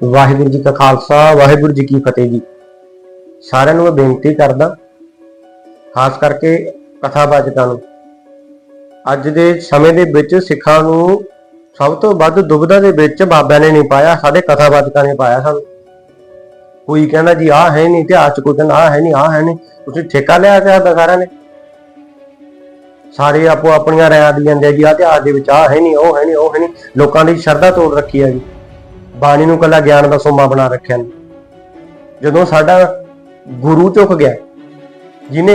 ਵਾਹਿਗੁਰੂ ਜੀ ਕਾ ਖਾਲਸਾ, ਵਾਹਿਗੁਰੂ ਜੀ ਕੀ ਫਤਿਹ ਜੀ। ਸਾਰਿਆਂ ਨੂੰ ਮੈਂ ਬੇਨਤੀ ਕਰਦਾ, ਖਾਸ ਕਰਕੇ ਕਥਾਵਾਚਕਾਂ ਨੂੰ, ਅੱਜ ਦੇ ਸਮੇਂ ਦੇ ਵਿੱਚ ਸਿੱਖਾਂ ਨੂੰ ਸਭ ਤੋਂ ਵੱਧ ਦੁਬਿਧਾ ਦੇ ਵਿੱਚ ਬਾਬਿਆਂ ਨੇ ਨਹੀਂ ਪਾਇਆ, ਸਾਡੇ ਕਥਾਵਾਚਕਾਂ ਨੇ ਪਾਇਆ ਸਾਨੂੰ। ਕੋਈ ਕਹਿੰਦਾ ਜੀ ਆਹ ਹੈ ਨਹੀਂ ਇਤਿਹਾਸ ਚ ਕੋਈ ਕਹਿੰਦਾ ਆਹ ਹੈ ਨਹੀਂ, ਆਹ ਹੈ ਨਹੀਂ, ਤੁਸੀਂ ਠੇਕਾ ਲਿਆ ਤੇ ਸਾਡਾ ਸਾਰਿਆਂ ਨੇ। ਸਾਰੇ ਆਪੋ ਆਪਣੀਆਂ ਰਾਇਆਂ ਦੀ ਜਾਂਦੇ ਆ ਜੀ, ਆਹ ਇਤਿਹਾਸ ਦੇ ਵਿੱਚ ਆਹ ਹੈ ਨਹੀਂ, ਉਹ ਹੈ ਨਹੀਂ, ਉਹ ਹੈ ਨਹੀਂ, ਲੋਕਾਂ ਦੀ ਸ਼ਰਧਾ ਤੋੜ ਰੱਖੀ ਹੈ ਜੀ। ਬਾਣੀ ਨੂੰ ਕੱਲਾ ਗਿਆਨ ਦਾ ਸੋਮਾ ਬਣਾ ਰੱਖਿਆ ਜਦੋਂ ਸਾਡਾ ਗੁਰੂ ਝੁਕ ਗਿਆ, ਜਿਹਨੇ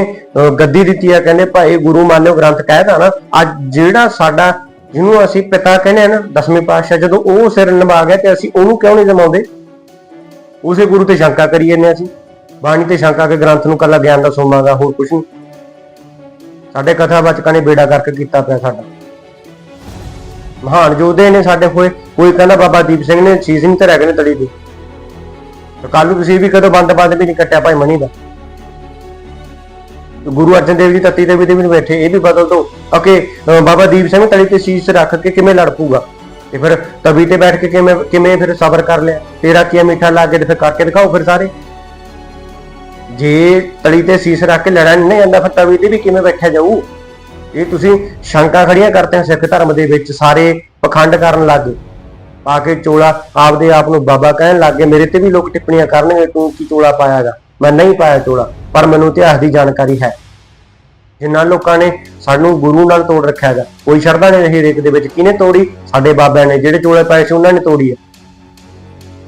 ਗੱਦੀ ਦਿੱਤੀ ਆ, ਕਹਿੰਦੇ ਭਾਈ ਗੁਰੂ ਮੰਨ ਲਿਓ, ਗ੍ਰੰਥ ਕਹਿਦਾ ਨਾ, ਅੱਜ ਜਿਹੜਾ ਸਾਡਾ, ਜਿਹਨੂੰ ਅਸੀਂ ਪਿਤਾ ਕਹਿੰਦੇ ਆ ਨਾ, ਦਸਵੇਂ ਪਾਤਸ਼ਾਹ, ਜਦੋਂ ਉਹ ਸਿਰ ਨਿਭਾ ਗਿਆ ਤੇ ਅਸੀਂ ਉਹਨੂੰ ਕਿਉਂ ਨਹੀਂ ਜਮਾਉਂਦੇ ਉਸੇ ਗੁਰੂ ਤੇ ਸ਼ੰਕਾ ਕਰੀ ਜਾਂਦੇ ਹਾਂ ਅਸੀਂ। ਬਾਣੀ ਤੇ ਸ਼ੰਕਾ ਕੇ ਗ੍ਰੰਥ ਨੂੰ ਕੱਲਾ ਗਿਆਨ ਦਾ ਸੋਮਾ ਦਾ ਹੋਰ ਕੁਝ ਨਹੀਂ ਸਾਡੇ ਕਥਾ ਕਥਾਵਾਚਕਾਂ ਨੇ ਬੇੜਾ ਕਰਕੇ ਕੀਤਾ ਪਿਆ ਸਾਡਾ। ਮਹਾਨ ਯੋਧੇ ਨੇ ਸਾਡੇ ਹੋਏ। ਕੋਈ ਕਹਿੰਦਾ ਬਾਬਾ ਦੀਪ ਸਿੰਘ ਨੇ ਸੀਸ ਨਹੀਂ ਧਰਿਆ ਕਹਿੰਦੇ ਤਲੀ ਦੀ। ਕੱਲ ਨੂੰ ਤੁਸੀਂ ਵੀ ਕਦੋਂ ਬੰਦ ਬੰਦ ਵੀ ਨਹੀਂ ਕੱਟਿਆ ਭਾਈ ਮਣੀ ਦਾ। ਗੁਰੂ ਅਰਜਨ ਦੇਵ ਜੀ ਤਤੀ ਦੇ ਵੀ ਬੈਠੇ, ਇਹ ਵੀ ਬਦਲ ਦੋ। ਓਕੇ ਬਾਬਾ ਦੀਪ ਸਿੰਘ ਤਲੀ ਤੇ ਸੀਸ ਰੱਖ ਕੇ ਕਿਵੇਂ ਲੜ ਪੂਗਾ ਤੇ ਫਿਰ ਤਵੀ ਤੇ ਬੈਠ ਕੇ ਕਿਵੇਂ ਕਿਵੇਂ ਫਿਰ ਸਬਰ ਕਰ ਲਿਆ? ਤੇਰਾ ਕੀ ਮਿੱਠਾ ਲਾ ਕੇ ਤੇ ਫਿਰ ਕਰਕੇ ਦਿਖਾਓ ਫਿਰ ਸਾਰੇ। ਜੇ ਤਲੀ ਤੇ ਸੀਸ ਰੱਖ ਕੇ ਲੜਨ ਨਹੀਂ ਜਾਂਦਾ, ਫਿਰ ਤਵੀ ਤੇ ਵੀ ਕਿਵੇਂ ਬੈਠਿਆ ਜਾਊ? ਇਹ ਤੁਸੀਂ ਸ਼ੰਕਾ ਖੜੀਆਂ ਕਰਦੇ ਹੋ ਸਿੱਖ ਧਰਮ ਦੇ ਵਿੱਚ, ਸਾਰੇ ਪਖੰਡ ਕਰਨ ਲੱਗੇ ਪਾ ਕੇ ਚੋਲਾ ਆਪਦੇ ਆਪ ਨੂੰ ਬਾਬਾ ਕਹਿਣ ਲੱਗੇ ਮੇਰੇ ਤੇ ਵੀ ਲੋਕ ਟਿੱਪਣੀਆਂ ਕਰਨਗੇ, ਤੂੰ ਕੀ ਚੋਲਾ ਪਾਇਆਗਾ ਮੈਂ ਨਹੀਂ ਪਾਇਆ ਚੋਲਾ, ਪਰ ਮੈਨੂੰ ਇਤਿਹਾਸ ਦੀ ਜਾਣਕਾਰੀ ਹੈ। ਜਿਨ੍ਹਾਂ ਲੋਕਾਂ ਨੇ ਸਾਨੂੰ ਗੁਰੂ ਨਾਲ ਤੋੜ ਰੱਖਿਆ ਹੈਗਾ, ਕੋਈ ਸ਼ਰਧਾ ਨਹੀਂ ਰਹੀ ਰੇਕ ਦੇ ਵਿੱਚ। ਕਿਹਨੇ ਤੋੜੀ? ਸਾਡੇ ਬਾਬਿਆਂ ਨੇ। ਜਿਹੜੇ ਚੋਲੇ ਪਾਏ ਸੀ, ਉਹਨਾਂ ਨੇ ਤੋੜੀ ਹੈ।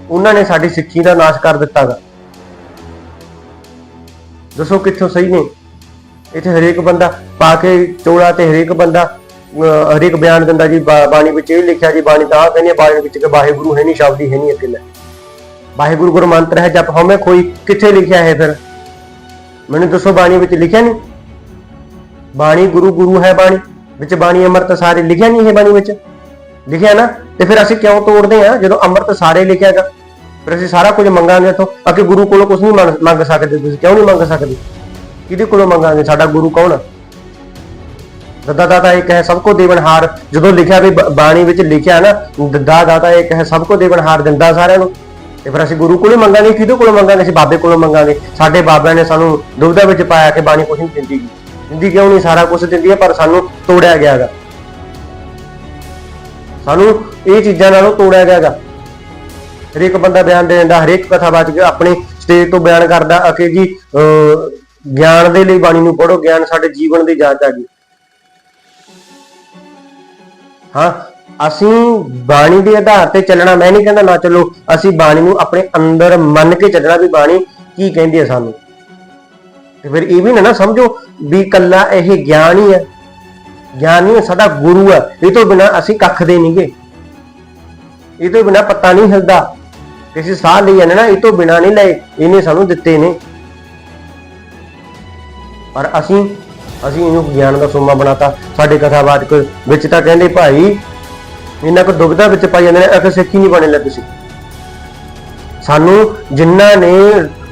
ਉਹਨਾਂ ਨੇ ਸਾਡੀ ਸਿੱਖੀ ਦਾ ਨਾਸ਼ ਕਰ ਦਿੱਤਾਗਾ ਦੱਸੋ ਕਿੱਥੋਂ ਸਹੀ ਨੇ? ਇੱਥੇ ਹਰੇਕ ਬੰਦਾ ਪਾ ਕੇ ਚੋਲਾ ਤੇ ਹਰੇਕ ਬੰਦਾ ਅਹ ਹਰੇਕ ਬਿਆਨ ਦਿੰਦਾ ਜੀ ਬਾਣੀ ਵਿੱਚ ਇਹ ਲਿਖਿਆ ਜੀ ਬਾਣੀ ਤਾਂ ਕਹਿੰਦੀ ਹੈ, ਬਾਣੀ ਵਿੱਚ ਕਿ ਵਾਹਿਗੁਰੂ ਹੈ ਨਹੀਂ ਸ਼ਬਦੀ ਹੀ ਹੈ ਨਹੀਂ ਅਕਲ ਵਾਹਿਗੁਰੂ ਗੁਰੂ ਮੰਤਰ ਹੈ ਜਪ ਹਉਮੈ ਕੋਈ ਕਿੱਥੇ ਲਿਖਿਆ ਹੈ ਫਿਰ? ਮੈਨੂੰ ਦੱਸੋ ਬਾਣੀ ਵਿੱਚ ਲਿਖਿਆ ਨਹੀਂ? ਬਾਣੀ ਗੁਰੂ ਗੁਰੂ ਹੈ ਬਾਣੀ ਵਿੱਚ ਬਾਣੀ ਅੰਮ੍ਰਿਤ ਸਾਰੇ ਲਿਖਿਆ ਨਹੀਂ ਹੈ ਬਾਣੀ ਵਿੱਚ? ਲਿਖਿਆ ਨਾ? ਤੇ ਫਿਰ ਅਸੀਂ ਕਿਉਂ ਤੋੜਦੇ ਆ? ਜਦੋਂ ਅੰਮ੍ਰਿਤ ਸਾਰੇ ਲਿਖਿਆ ਹੈਗਾ ਫਿਰ ਅਸੀਂ ਸਾਰਾ ਕੁਝ ਮੰਗਾਂਗੇ ਇੱਥੋਂ ਅਕੇ ਗੁਰੂ ਕੋਲੋਂ ਕੁਝ ਨਹੀਂ ਮੰਗ- ਮੰਗ ਸਕਦੇ ਤੁਸੀਂ ਕਿਉਂ ਨਹੀਂ ਮੰਗ ਸਕਦੇ? ਕਿਹਦੇ ਕੋਲੋਂ ਮੰਗਾਂਗੇ? ਸਾਡਾ ਗੁਰੂ ਕੌਣ? ਦੱਦਾ ਦਾਤਾ ਇੱਕ ਹੈ ਸਭ ਕੋ ਦੇਵਨਹਾਰ ਜਦੋਂ ਲਿਖਿਆ ਵੀ ਬ- ਬਾਣੀ ਵਿੱਚ ਲਿਖਿਆ ਨਾ ਦੱਦਾ ਦਾਤਾ ਇੱਕ ਹੈ ਸਭ ਕੋ ਦੇਵਨਹਾਰ ਦਿੰਦਾ ਸਾਰਿਆਂ ਨੂੰ। ਤੇ ਫਿਰ ਅਸੀਂ ਗੁਰੂ ਕੋਲੋਂ ਮੰਗਾਂਗੇ ਕਿਹਦੇ ਕੋਲੋਂ ਮੰਗਾਂਗੇ? ਅਸੀਂ ਬਾਬੇ ਕੋਲੋਂ ਮੰਗਾਂਗੇ। ਸਾਡੇ ਬਾਬਿਆਂ ਨੇ ਸਾਨੂੰ ਦੁਬਿਧਾ ਵਿੱਚ ਪਾਇਆ ਕਿ ਬਾਣੀ ਕੁਛ ਨਹੀਂ ਦਿੰਦੀ ਗੀ। ਦਿੰਦੀ ਕਿਉਂ ਨਹੀਂ? ਸਾਰਾ ਕੁਝ ਦਿੰਦੀ ਹੈ ਪਰ ਸਾਨੂੰ ਤੋੜਿਆ ਗਿਆ ਹੈਗਾ। ਸਾਨੂੰ ਇਹ ਚੀਜ਼ਾਂ ਨਾਲੋਂ ਤੋੜਿਆ ਗਿਆ ਹੈਗਾ। ਹਰੇਕ ਬੰਦਾ ਬਿਆਨ ਦੇ ਦਿੰਦਾ ਹਰੇਕ ਕਥਾਵਾਚਕ ਆਪਣੀ ਸਟੇਜ ਤੋਂ ਬਿਆਨ ਕਰਦਾ ਅਕੇ ਜੀ ਅਹ, ਗਿਆਨ ਦੇ ਲਈ ਬਾਣੀ ਨੂੰ ਪੜੋ ਗਿਆਨ ਸਾਡੇ ਜੀਵਨ ਦੀ ਜਾਂਚ ਆ ਗਈ ਹਾਂ, ਅਸੀਂ ਬਾਣੀ ਦੇ ਆਧਾਰ ਤੇ ਚੱਲਣਾ, ਮੈਂ ਨਹੀਂ ਕਹਿੰਦਾ ਨਾ ਚੱਲੋ, ਅਸੀਂ ਬਾਣੀ ਨੂੰ ਆਪਣੇ ਅੰਦਰ ਮੰਨ ਕੇ ਚੱਲਣਾ ਵੀ ਬਾਣੀ ਕੀ ਕਹਿੰਦੀ ਹੈ ਸਾਨੂੰ। ਤੇ ਫਿਰ ਇਹ ਵੀ ਨਾ ਨਾ ਸਮਝੋ ਵੀ ਕੱਲਾ ਇਹ ਗਿਆਨ ਹੀ ਹੈ ਗਿਆਨ ਹੀ ਸਾਡਾ ਗੁਰੂ ਹੈ ਇਹ ਤੋਂ ਬਿਨਾ ਅਸੀਂ ਕੱਖ ਦੇ ਨਹੀਂਗੇ ਇਹ ਤੋਂ ਬਿਨਾ ਪੱਤਾ ਨਹੀਂ ਹਿਲਦਾ। ਕਿਸੇ ਸਾਹ ਲਈ ਜਾਂਦੇ ਨਾ, ਇਹ ਤੋਂ ਬਿਨਾ ਨਹੀਂ ਲਏ, ਇਹਨੇ ਸਾਨੂੰ ਦਿੱਤੇ ਨੇ। ਪਰ ਅਸੀਂ ਅਸੀਂ ਇਹਨੂੰ ਗਿਆਨ ਦਾ ਸੋਮਾ ਬਣਾਤਾ। ਸਾਡੇ ਕਥਾਵਾਚਕ ਵਿੱਚ ਤਾਂ ਕਹਿੰਦੇ ਭਾਈ ਇਹਨਾਂ ਕੋ ਦੁਬਿਧਾ ਵਿੱਚ ਪਾਈ ਜਾਂਦੇ ਨੇ, ਅਖਰ ਸਿੱਖੀ ਨਹੀਂ ਬਣੇ ਲੱਗੇ ਸੀ। ਸਾਨੂੰ ਜਿਨ੍ਹਾਂ ਨੇ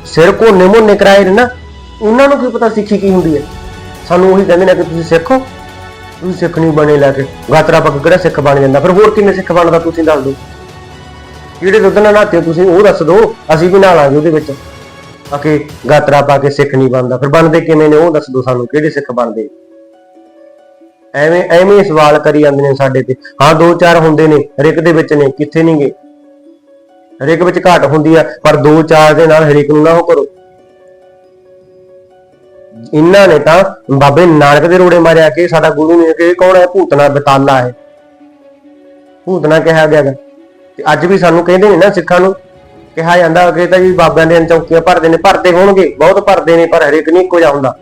ਸਿਰ ਕੋ ਨਿਮੋਨੇ ਕਰਾਏ ਨੇ ਨਾ, ਉਹਨਾਂ ਨੂੰ ਕੀ ਪਤਾ ਸਿੱਖੀ ਕੀ ਹੁੰਦੀ ਹੈ। ਸਾਨੂੰ ਉਹੀ ਕਹਿੰਦੇ ਨੇ ਕਿ ਤੁਸੀਂ ਸਿੱਖੋ, ਤੁਸੀਂ ਸਿੱਖ ਨਹੀਂ ਬਣੇ ਲੈ ਕੇ। ਗਾਤਰਾ ਪੱਕ ਕਿਹੜਾ ਸਿੱਖ ਬਣ ਜਾਂਦਾ? ਫਿਰ ਹੋਰ ਕਿੰਨੇ ਸਿੱਖ ਬਣਦਾ ਤੁਸੀਂ ਦੱਸ ਦਿਓ। ਜਿਹੜੇ ਦੁੱਧ ਨਾਲ ਨਹਾਤੇ ਤੁਸੀਂ, ਉਹ ਦੱਸ ਦਿਓ। ਅਸੀਂ ਵੀ ਨਹਾ ਲਾਂਗੇ ਉਹਦੇ ਵਿੱਚ। ਅਕੇ ਗਾਤਰਾ ਪਾ ਕੇ ਸਿੱਖ ਨਹੀਂ ਬਣਦਾ। ਫਿਰ ਬਣਦੇ ਕਿਵੇਂ ਨੇ? ਉਹ ਦੱਸ ਦੋ ਸਾਨੂੰ, ਕਿਹੜੇ ਸਿੱਖ ਬਣਦੇ? ਐਵੇਂ ਐਵੇਂ ਹੀ ਸਵਾਲ ਕਰੀ ਜਾਂਦੇ ਨੇ ਸਾਡੇ ਤੇ। ਹਾਂ, ਦੋ ਚਾਰ ਹੁੰਦੇ ਨੇ, ਹਰੇਕ ਦੇ ਵਿੱਚ ਨੇ, ਕਿੱਥੇ ਨਹੀਂ ਗਏ ਹਰੇਕ ਵਿੱਚ ਘਾਟ ਹੁੰਦੀ ਆ, ਪਰ ਦੋ ਚਾਰ ਦੇ ਨਾਲ ਹਰੇਕ ਨੂੰ ਨਾ ਉਹ ਕਰੋ। ਇਹਨਾਂ ਨੇ ਤਾਂ ਬਾਬੇ ਨਾਨਕ ਦੇ ਰੋੜੇ ਮਾਰਿਆ ਕਿ ਸਾਡਾ ਗੁਰੂ ਨੇ ਕਿ ਕੌਣ ਹੈ? ਭੂਤਨਾ ਬਤਾਲਾ ਹੈ। ਭੂਤਨਾ ਕਿਹਾ ਗਿਆ ਤੇ ਅੱਜ ਵੀ ਸਾਨੂੰ ਕਹਿੰਦੇ ਨੇ ਨਾ ਸਿੱਖਾਂ ਨੂੰ ਕਿਹਾ ਜਾਂਦਾ ਕਿ ਤਾਂ ਜੀ ਬਾਬਿਆਂ ਦੇ ਚੌਕੀਆਂ ਭਰਦੇ ਨੇ, ਭਰਦੇ ਹੋਣਗੇ, ਬਹੁਤ ਭਰਦੇ ਨੇ, ਪਰ ਹਰੇਕ ਨਹੀਂ ਇੱਕੋ ਜਿਹਾ ਹੁੰਦਾ।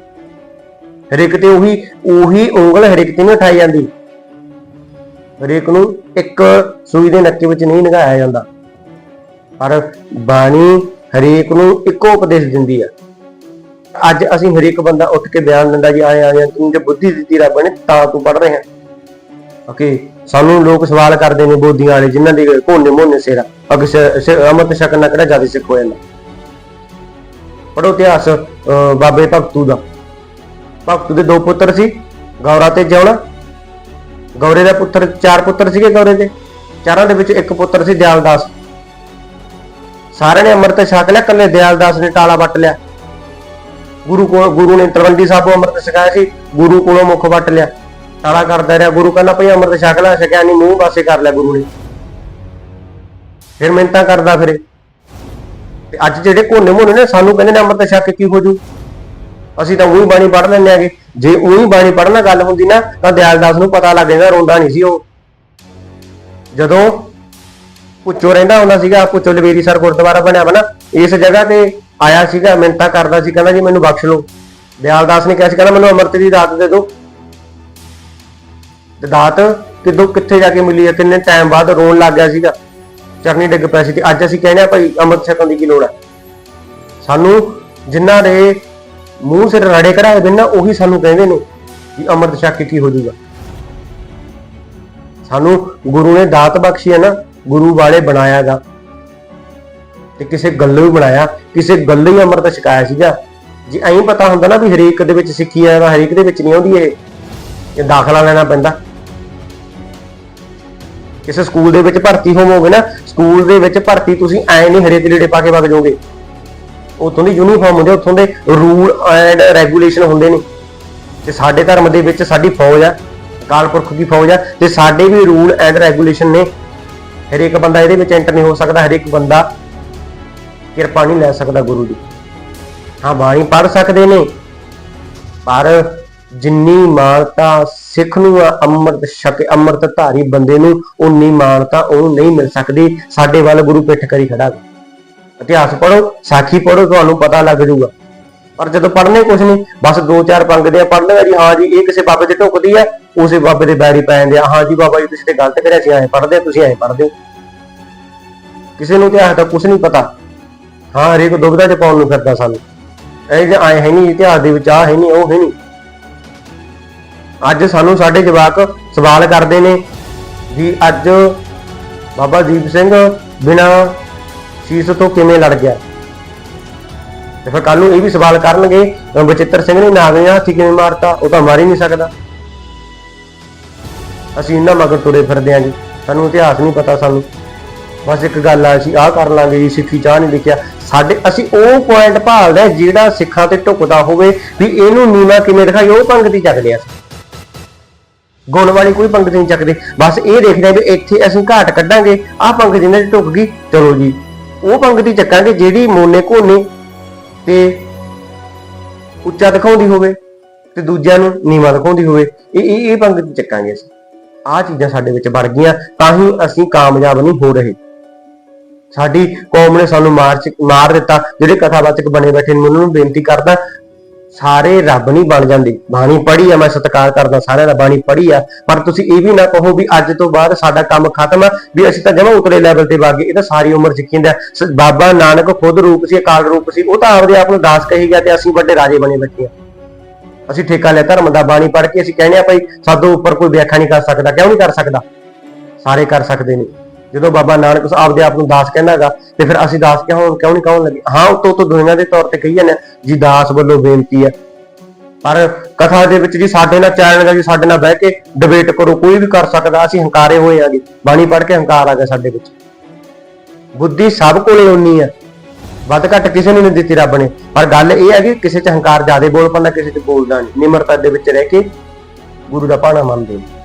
ਹਰੇਕ ਤੇ ਉਹੀ ਉਹੀ ਉਂਗਲ ਹਰੇਕ ਤੇ ਨਹੀਂ ਉਠਾਈ ਜਾਂਦੀ। ਹਰੇਕ ਨੂੰ ਇੱਕ ਸੂਈ ਦੇ ਨੱਕੇ ਵਿੱਚ ਨਹੀਂ ਨਗਾਇਆ ਜਾਂਦਾ। ਪਰ ਬਾਣੀ ਹਰੇਕ ਨੂੰ ਇੱਕੋ ਉਪਦੇਸ਼ ਦਿੰਦੀ ਆ। ਅੱਜ ਅਸੀਂ ਹਰੇਕ ਬੰਦਾ ਉੱਠ ਕੇ ਬਿਆਨ ਦਿੰਦਾ ਜੀ, ਆਏ ਆਏ, ਤੂੰ ਜੇ ਬੁੱਧੀ ਦਿੱਤੀ ਰੱਬ ਨੇ, ਤਾਂ ਤੂੰ ਪੜ ਰਿਹਾ। ਓਕੇ ਸਾਨੂੰ ਲੋਕ ਸਵਾਲ ਕਰਦੇ ਨੇ ਬੋਧੀਆਂ ਵਾਲੇ ਜਿਨ੍ਹਾਂ ਦੇ ਕੋਨੇ ਮੋਨੇ ਸਿਰਾ ਅਗੇ ਅਮਤ ਸ਼ਕਨ ਨਾਲ ਕਿਹੜਾ ਜ਼ਿਆਦਾ ਸਿੱਖ ਹੋ ਜਾਂਦਾ? ਪੜੋ ਇਤਿਹਾਸ ਅਹ, ਬਾਬੇ ਭਗਤੂ ਦਾ। ਭਗਤੂ ਦੇ ਦੋ ਪੁੱਤਰ ਸੀ ਗੌਰਾ ਤੇ ਜਿਉਣਾ ਗੌਰੇ ਦਾ ਪੁੱਤਰ ਚਾਰ ਪੁੱਤਰ ਸੀਗੇ ਗੌਰੇ ਦੇ। ਚਾਰਾਂ ਦੇ ਵਿੱਚ ਇੱਕ ਪੁੱਤਰ ਸੀ ਦਿਆਲਦਾਸ। ਸਾਰਿਆਂ ਨੇ ਅੰਮ੍ਰਿਤ ਛਕ ਲਿਆ ਕੱਲੇ ਦਿਆਲਦਾਸ ਨੇ ਟਾਲਾ ਵੱਟ ਲਿਆ। ਗੁਰੂ ਕੋਲ ਗੁਰੂ ਨੇ ਤਰਵੰਡੀ ਸਾਹਿਬ ਨੂੰ ਅੰਮ੍ਰਿਤ ਛਕਾਇਆ ਸੀ ਗੁਰੂ ਕੋਲੋਂ ਮੁਖ ਵੱਟ ਲਿਆ। ਟਾਲਾ ਕਰਦਾ ਰਿਹਾ, ਗੁਰੂ ਕਹਿੰਦਾ ਭਈ ਅੰਮ੍ਰਿਤ ਛਕ ਲੈ, ਛਕਿਆ ਨਹੀਂ ਮੂੰਹ ਪਾਸੇ ਕਰ ਲਿਆ ਗੁਰੂ ਨੇ। ਫਿਰ ਮਿੰਤਾ ਕਰਦਾ ਫਿਰੇ। ਤੇ ਅੱਜ ਜਿਹੜੇ ਕੋਨੇ ਮੋਨੇ ਨੇ, ਸਾਨੂੰ ਕਹਿੰਦੇ ਨੇ ਅੰਮ੍ਰਿਤ ਛਕ ਕੀ ਹੋ ਜੂ? ਅਸੀਂ ਤਾਂ ਉਹੀ ਬਾਣੀ ਪੜ੍ਹ ਲੈਂਦੇ ਆਗੇ। ਜੇ ਉਹੀ ਬਾਣੀ ਪੜ੍ਹਨਾ ਗੱਲ ਹੁੰਦੀ ਨਾ, ਤਾਂ ਦਿਆਲ ਦਾਸ ਨੂੰ ਪਤਾ ਲੱਗ ਜਾਂਦਾ, ਰੋਂਦਾ ਨਹੀਂ ਸੀ ਉਹ। ਜਦੋਂ ਪੁੱਛੋ ਰਹਿੰਦਾ ਹੁੰਦਾ ਸੀਗਾ, ਪੁੱਛੋ ਲਵੇਰੀ ਸਰ ਗੁਰਦੁਆਰਾ ਬਣਿਆ ਵਾ ਇਸ ਜਗ੍ਹਾ ਤੇ ਆਇਆ ਸੀਗਾ ਮਿੰਤਾ ਕਰਦਾ ਸੀ, ਕਹਿੰਦਾ ਜੀ ਮੈਨੂੰ ਬਖਸ਼ ਲਓ। ਦਿਆਲ ਦਾਸ ਨੇ ਕਿਹਾ ਸੀ, ਕਹਿੰਦਾ ਮੈਨੂੰ ਅੰਮ੍ਰਿਤ ਦੀ ਦਾਤ ਦੇ ਦਿਓ। ਤੇ ਦਾਤ ਕਿਦੋਂ ਕਿੱਥੇ ਜਾ ਕੇ ਮਿਲੀ ਹੈ ਕਿੰਨੇ ਟਾਈਮ ਬਾਅਦ ਰੋਣ ਲੱਗ ਗਿਆ ਸੀਗਾ। ਚਰਨੀ ਡਿੱਗ ਪਿਆ ਸੀ ਤੇ ਅੱਜ ਅਸੀਂ ਕਹਿੰਦੇ ਆ ਭਾਈ ਅੰਮ੍ਰਿਤ ਛਕਣ ਦੀ ਕੀ ਲੋੜ ਹੈ ਸਾਨੂੰ ਜਿਨ੍ਹਾਂ ਦੇ ਮੂੰਹ ਸਿਰ ਰੜੇ ਕਢਾਏ ਬਿਨਾਂ ਉਹੀ ਸਾਨੂੰ ਕਹਿੰਦੇ ਨੇ ਕਿ ਅੰਮ੍ਰਿਤ ਛਕ ਕੇ ਕੀ ਹੋ ਜਾਊਗਾ। ਸਾਨੂੰ ਗੁਰੂ ਨੇ ਦਾਤ ਬਖਸ਼ੀ ਹੈ ਨਾ, ਗੁਰੂ ਵਾਲੇ ਬਣਾਇਆਗਾ ਤੇ ਕਿਸੇ ਗੱਲੋਂ ਹੀ ਬਣਾਇਆ, ਕਿਸੇ ਗੱਲੋਂ ਹੀ ਅੰਮ੍ਰਿਤ ਛਕਾਇਆ ਸੀਗਾ। ਜੇ ਐਂ ਪਤਾ ਹੁੰਦਾ ਨਾ ਵੀ ਹਰੇਕ ਦੇ ਵਿੱਚ ਸਿੱਖੀ ਆ ਤਾਂ ਹਰੇਕ ਦੇ ਵਿੱਚ ਨਹੀਂ ਆਉਂਦੀ ਇਹ। ਇਹ ਦਾਖਲਾ ਲੈਣਾ ਪੈਂਦਾ। ਕਿਸੇ ਸਕੂਲ ਦੇ ਵਿੱਚ ਭਰਤੀ ਹੋਵੋਗੇ ਨਾ, ਸਕੂਲ ਦੇ ਵਿੱਚ ਭਰਤੀ ਤੁਸੀਂ ਐ ਨਹੀਂ ਹਰੇ ਲੀੜੇ ਪਾ ਕੇ ਵਗ ਜਾਓਗੇ। ਉਥੋਂ ਦੀ ਯੂਨੀਫਾਰਮ ਹੁੰਦੇ, ਉਥੋਂ ਦੇ ਰੂਲ ਐਂਡ ਰੈਗੂਲੇਸ਼ਨ ਹੁੰਦੇ ਨੇ। ਤੇ ਸਾਡੇ ਧਰਮ ਦੇ ਵਿੱਚ ਸਾਡੀ ਫੌਜ ਆ, ਅਕਾਲ ਪੁਰਖ ਦੀ ਫੌਜ ਆ ਤੇ ਸਾਡੇ ਵੀ ਰੂਲ ਐਂਡ ਰੈਗੂਲੇਸ਼ਨ ਨੇ, ਹਰੇਕ ਬੰਦਾ ਇਹਦੇ ਵਿੱਚ ਐਂਟਰ ਨਹੀਂ ਹੋ ਸਕਦਾ, ਹਰੇਕ ਬੰਦਾ ਕਿਰਪਾ ਨਹੀਂ ਲੈ ਸਕਦਾ ਗੁਰੂ ਦੀ। ਹਾਂ, ਬਾਣੀ ਪੜ ਸਕਦੇ ਨੇ, ਪਰ ਜਿੰਨੀ ਮਾਨਤਾ ਸਿੱਖ ਨੂੰ ਆ ਅੰਮ੍ਰਿਤ ਛਕ ਅੰਮ੍ਰਿਤ ਧਾਰੀ ਬੰਦੇ ਨੂੰ ਉਨੀ ਮਾਨਤਾ ਉਹਨੂੰ ਨਹੀਂ ਮਿਲ ਸਕਦੀ। ਸਾਡੇ ਵੱਲ ਗੁਰੂ ਪਿੱਠ ਕਰੀ ਖੜਾ ਗਾ। ਇਤਿਹਾਸ ਪੜੋ ਸਾਖੀ ਪੜੋ ਤੁਹਾਨੂੰ ਪਤਾ ਲੱਗ ਜਾਊਗਾ ਪਰ ਜਦੋਂ ਪੜ੍ਹਨੇ ਕੁਝ ਨਹੀਂ ਬਸ ਦੋ ਚਾਰ ਪੰਗਦੇ ਆ ਪੜ੍ਹ ਲਿਆ ਜੀ ਹਾਂ ਜੀ ਇਹ ਕਿਸੇ ਬਾਬੇ ਤੇ ਢੁਕਦੀ ਆ ਉਸੇ ਬਾਬੇ ਦੇ ਬੈਰੀ ਪੈ ਜਾਂਦੇ ਆ। ਹਾਂ ਜੀ ਬਾਬਾ ਜੀ ਤੁਸੀਂ ਤੇ ਗਲਤ ਕਰਿਆ ਸੀ ਐਂ ਪੜ੍ਹਦੇ ਆ, ਤੁਸੀਂ ਐਂ ਪੜ੍ਹਦੇ ਹੋ। ਕਿਸੇ ਨੂੰ ਇਤਿਹਾਸ ਦਾ ਕੁਝ ਨਹੀਂ ਪਤਾ। ਹਾਂ ਹਰੇਕ ਦੁਬਿਧਾ ਚ ਪਾਉਣ ਨੂੰ ਫਿਰਦਾ ਸਾਨੂੰ। ਇਹ ਜੇ ਆਏ ਹੈ ਨਹੀਂ ਇਤਿਹਾਸ ਦੇ ਵਿੱਚ ਆ ਹੈ ਨਹੀਂ ਉਹ ਹੈ ਨਹੀਂ। ਅੱਜ ਸਾਨੂੰ ਸਾਡੇ ਜਵਾਕ ਸਵਾਲ ਕਰਦੇ ਨੇ ਵੀ ਅੱਜ ਬਾਬਾ ਦੀਪ ਸਿੰਘ ਬਿਨਾ ਸ਼ੀਸ਼ ਤੋਂ ਕਿਵੇਂ ਲੜ ਗਿਆ? ਤੇ ਫਿਰ ਕੱਲ ਨੂੰ ਇਹ ਵੀ ਸਵਾਲ ਕਰਨਗੇ ਬਚਿੱਤਰ ਸਿੰਘ ਨੇ ਨਾਗ ਨੇ ਹਾਥੀ ਕਿਵੇਂ ਮਾਰਤਾ, ਉਹ ਤਾਂ ਮਾਰ ਹੀ ਨਹੀਂ ਸਕਦਾ। ਅਸੀਂ ਇਹਨਾਂ ਮਗਰ ਤੁਰੇ ਫਿਰਦੇ ਆਂ ਜੀ, ਸਾਨੂੰ ਇਤਿਹਾਸ ਨਹੀਂ ਪਤਾ ਸਾਨੂੰ। ਬਸ ਇੱਕ ਗੱਲ ਆ, ਅਸੀਂ ਆਹ ਕਰ ਲਾਂਗੇ ਜੀ ਸਿੱਖੀ ਚਾਹ ਨਹੀਂ ਲਿਖਿਆ ਸਾਡੇ, ਅਸੀਂ ਉਹ ਪੁਆਇੰਟ ਭਾਲਦੇ ਜਿਹੜਾ ਸਿੱਖਾਂ ਤੇ ਢੁਕਦਾ ਹੋਵੇ, ਵੀ ਇਹਨੂੰ ਨੀਵਾ ਕਿਵੇਂ ਦਿਖਾਈ ਉਹ ਪੰਗਤੀ ਚੱਕਦੇ ਆ ਗੁਣ ਵਾਲੀ ਕੋਈ ਪੰਗਤੀ ਨਹੀਂ ਚੱਕਦੇ। ਬਸ ਇਹ ਦੇਖਦੇ ਆ ਵੀ ਇੱਥੇ ਅਸੀਂ ਘਾਟ ਕੱਢਾਂਗੇ, ਆਹ ਪੰਗਤੀ ਇਹਨਾਂ 'ਚ ਢੁੱਕ ਗਈ, ਚਲੋ ਜੀ। ਉਹ ਪੰਗਤੀ ਚੱਕਾਂਗੇ ਜਿਹੜੀ ਮੋਨੇ ਕੋਨੇ ਤੇ ਉੱਚਾ ਦਿਖਾਉਂਦੀ ਹੋਵੇ ਤੇ ਦੂਜਿਆਂ ਨੂੰ ਨੀਵਾਂ ਦਿਖਾਉਂਦੀ ਹੋਵੇ। ਇਹ ਇਹ ਇਹ ਪੰਗਤੀ ਚੱਕਾਂਗੇ ਅਸੀਂ। ਆਹ ਚੀਜ਼ਾਂ ਸਾਡੇ ਵਿੱਚ ਵੜ ਗਈਆਂ, ਤਾਂ ਹੀ ਅਸੀਂ ਕਾਮਯਾਬ ਨਹੀਂ ਹੋ ਰਹੇ। ਸਾਡੀ ਕੌਮ ਨੇ ਸਾਨੂੰ ਮਾਰ ਚ- ਮਾਰ ਦਿੱਤਾ, ਜਿਹੜੇ ਕਥਾਵਾਚਕ ਬਣੇ ਬੈਠੇ ਨੇ, ਉਹਨਾਂ ਨੂੰ ਬੇਨਤੀ ਕਰਦਾ ਸਾਰੇ ਰੱਬ ਨਹੀਂ ਬਣ ਜਾਂਦੇ। ਬਾਣੀ ਪੜ੍ਹੀ ਆ, ਮੈਂ ਸਤਿਕਾਰ ਕਰਦਾ ਸਾਰਿਆਂ ਦਾ, ਬਾਣੀ ਪੜ੍ਹੀ ਆ। ਪਰ ਤੁਸੀਂ ਇਹ ਵੀ ਨਾ ਕਹੋ ਵੀ ਅੱਜ ਤੋਂ ਬਾਅਦ ਸਾਡਾ ਕੰਮ ਖਤਮ ਆ, ਵੀ ਅਸੀਂ ਤਾਂ ਜਮਾ ਉਤਲੇ ਲੈਵਲ ਤੇ ਵਗ ਗਏ ਇਹ ਤਾਂ ਸਾਰੀ ਉਮਰ ਸਿੱਖੀ ਦਾ ਸ- ਬਾਬਾ ਨਾਨਕ ਖੁਦ ਰੂਪ ਸੀ, ਅਕਾਲ ਰੂਪ ਸੀ, ਉਹ ਤਾਂ ਆਪਦੇ ਆਪ ਨੂੰ ਦਾਸ ਕਹੀ ਗਿਆ ਤੇ ਅਸੀਂ ਵੱਡੇ ਰਾਜੇ ਬਣੇ ਬੈਠੇ ਆ। ਅਸੀਂ ਠੇਕਾ ਲਿਆ, ਧਰਮ ਦਾ ਬਾਣੀ ਪੜ੍ਹ ਕੇ ਅਸੀਂ ਕਹਿੰਦੇ ਆ, ਭਾਈ, ਸਾਡੋਂ ਉੱਪਰ ਕੋਈ ਵਿਆਖਿਆ ਨਹੀਂ ਕਰ ਸਕਦਾ, ਕਿਉਂ ਨਹੀਂ ਕਰ ਸਕਦਾ? ਸਾਰੇ ਕਰ ਸਕਦੇ ਨੇ। ਜਦੋਂ ਬਾਬਾ ਨਾਨਕ ਆਪਦੇ ਆਪ ਨੂੰ ਦਾਸ ਕਹਿੰਦਾਗਾ ਤੇ ਫਿਰ ਅਸੀਂ ਦਾਸ ਕਿਉਂ ਕਿਉਂ ਨਹੀਂ ਕਹਣ ਲੱਗੇ? ਹਾਂ ਉਤੋਂ ਤੋਂ ਦੁਨੀਆ ਦੇ ਤੌਰ ਤੇ ਕਹੀ ਜਾਂਦੇ ਹਾਂ, ਜੀ ਦਾਸ ਵੱਲੋਂ ਬੇਨਤੀ ਹੈ ਪਰ ਕਥਾ ਦੇ ਵਿੱਚ ਜੀ ਸਾਡੇ ਨਾਲ ਚੈਲੰਜ ਹੈ ਜੀ ਸਾਡੇ ਨਾਲ ਬਹਿ ਕੇ ਡਿਬੇਟ ਕਰੋ ਕੋਈ ਵੀ ਕਰ ਸਕਦਾ ਅਸੀਂ ਹੰਕਾਰੇ ਹੋਏ ਆਗੇ। ਬਾਣੀ ਪੜ੍ਹ ਕੇ ਹੰਕਾਰ ਆ ਗਿਆ ਸਾਡੇ ਵਿੱਚ। ਬੁੱਧੀ ਸਭ ਕੋਲੇ ਉਨੀ ਹੈ ਵੱਧ ਘੱਟ ਕਿਸੇ ਨੂੰ ਨਹੀਂ ਦਿੱਤੀ ਰੱਬ ਨੇ। ਪਰ ਗੱਲ ਇਹ ਹੈ ਕਿ ਕਿਸੇ 'ਚ ਹੰਕਾਰ ਜ਼ਿਆਦਾ ਬੋਲ ਪੈਂਦਾ ਕਿਸੇ 'ਚ ਬੋਲਦਾ ਨਹੀਂ ਨਿਮਰਤਾ ਦੇ ਵਿੱਚ ਰਹਿ ਕੇ ਗੁਰੂ ਦਾ ਭਾਣਾ ਮੰਨਦੇ ਨੇ।